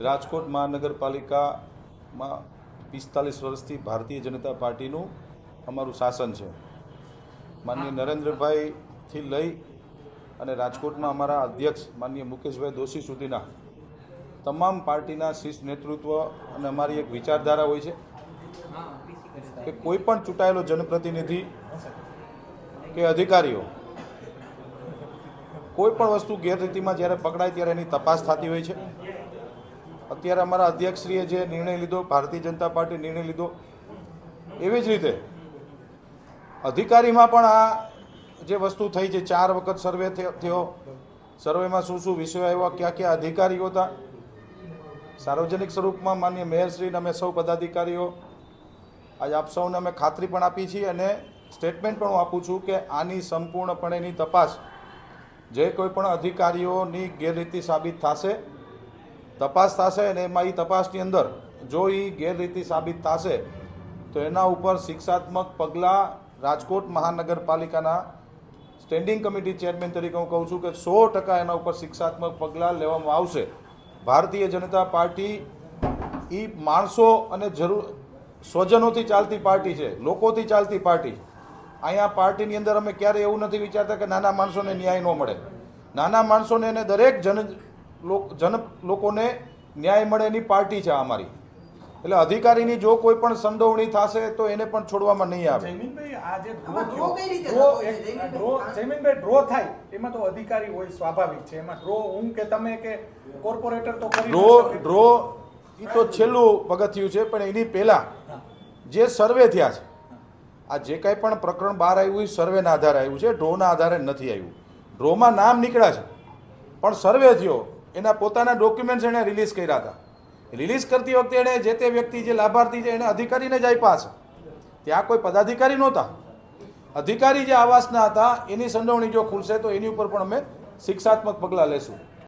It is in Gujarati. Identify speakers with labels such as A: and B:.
A: રાજકોટ મહાનગરપાલિકામાં પિસ્તાલીસ વર્ષથી ભારતીય જનતા પાર્ટીનું અમારું શાસન છે. માનનીય નરેન્દ્રભાઈથી લઈ અને રાજકોટમાં અમારા અધ્યક્ષ માનનીય મુકેશભાઈ દોશી સુધીના તમામ પાર્ટીના શીર્ષ નેતૃત્વ અને અમારી એક વિચારધારા હોય છે કે કોઈ પણ ચૂંટાયેલો જનપ્રતિનિધિ કે અધિકારીઓ કોઈ પણ વસ્તુ ગેરરીતિમાં જ્યારે પકડાય ત્યારે એની તપાસ થતી હોય છે. અત્યારે અમારા અધ્યક્ષશ્રીએ જે નિર્ણય લીધો, ભારતીય જનતા પાર્ટી નિર્ણય લીધો, એવી જ રીતે અધિકારીમાં પણ આ જે વસ્તુ થઈ છે, ચાર વખત સર્વે થયો- સર્વેમાં શું શું વિષયો આવ્યા, ક્યાં ક્યાં અધિકારીઓ હતા? સાર્વજનિક સ્વરૂપમાં માન્ય મેયરશ્રીને અમે સૌ પદાધિકારીઓ, આજે આપ સૌને અમે ખાતરી પણ આપી છીએ અને સ્ટેટમેન્ટ પણ હું આપું છું કે આની સંપૂર્ણપણેની તપાસ જે કોઈ પણ અધિકારીઓની ગેરરીતિ સાબિત થશે તપાસ થશે અને એમાં એ તપાસની અંદર જો એ ગેરરીતિ સાબિત થશે, તો એના ઉપર શિક્ષાત્મક પગલાં રાજકોટ મહાનગરપાલિકાના સ્ટેન્ડિંગ કમિટી ચેરમેન તરીકે હું કહું છું કે સો ટકા એના ઉપર શિક્ષાત્મક પગલાં લેવામાં આવશે. ભારતીય જનતા પાર્ટી એ માણસો અને જરૂર સ્વજનોથી ચાલતી પાર્ટી છે, લોકોથી ચાલતી પાર્ટી. અહીંયા પાર્ટીની અંદર અમે ક્યારેય એવું નથી વિચારતા કે નાના માણસોને ન્યાય ન મળે. નાના માણસોને અને દરેક જન જન લોકોને ન્યાય મળે એની પાર્ટી છે અમારી. એટલે અધિકારીની જો કોઈ પણ સંડોવણી થશે તો એને પણ છોડવામાં નહીં આવે.
B: જયમીનભાઈ આ જે ડ્રો
C: ડ્રો
B: ડ્રો
C: જયમીનભાઈ,
B: થાય એમાં તો અધિકારી હોય સ્વાભાવિક છે. એમાં ડ્રો હું કે તમે કે કોર્પોરેટર તો કરી
A: ડ્રો ડ્રો એ તો છેલ્લું પગથિયું છે પણ એની પહેલાં જે સર્વે થયા છે આ જે કાંઈ પણ પ્રકરણ બહાર આવ્યું એ સર્વેના આધારે આવ્યું છે ડ્રોના આધારે નથી આવ્યું. ડ્રોમાં નામ નીકળ્યા છે પણ સર્વે થયો. એના પોતાના ડોક્યુમેન્ટ્સ એણે રિલીઝ કર્યા હતા. રિલીઝ કરતી વખતે એણે જે તે વ્યક્તિ, જે લાભાર્થી છે એણે અધિકારીને જ આપ્યા છે. ત્યાં કોઈ પદાધિકારી નહોતા. અધિકારી જે આવાસના હતા, એની સંડોવણી જો ખુલશે તો એની ઉપર પણ અમે શિક્ષાત્મક પગલાં લેશું.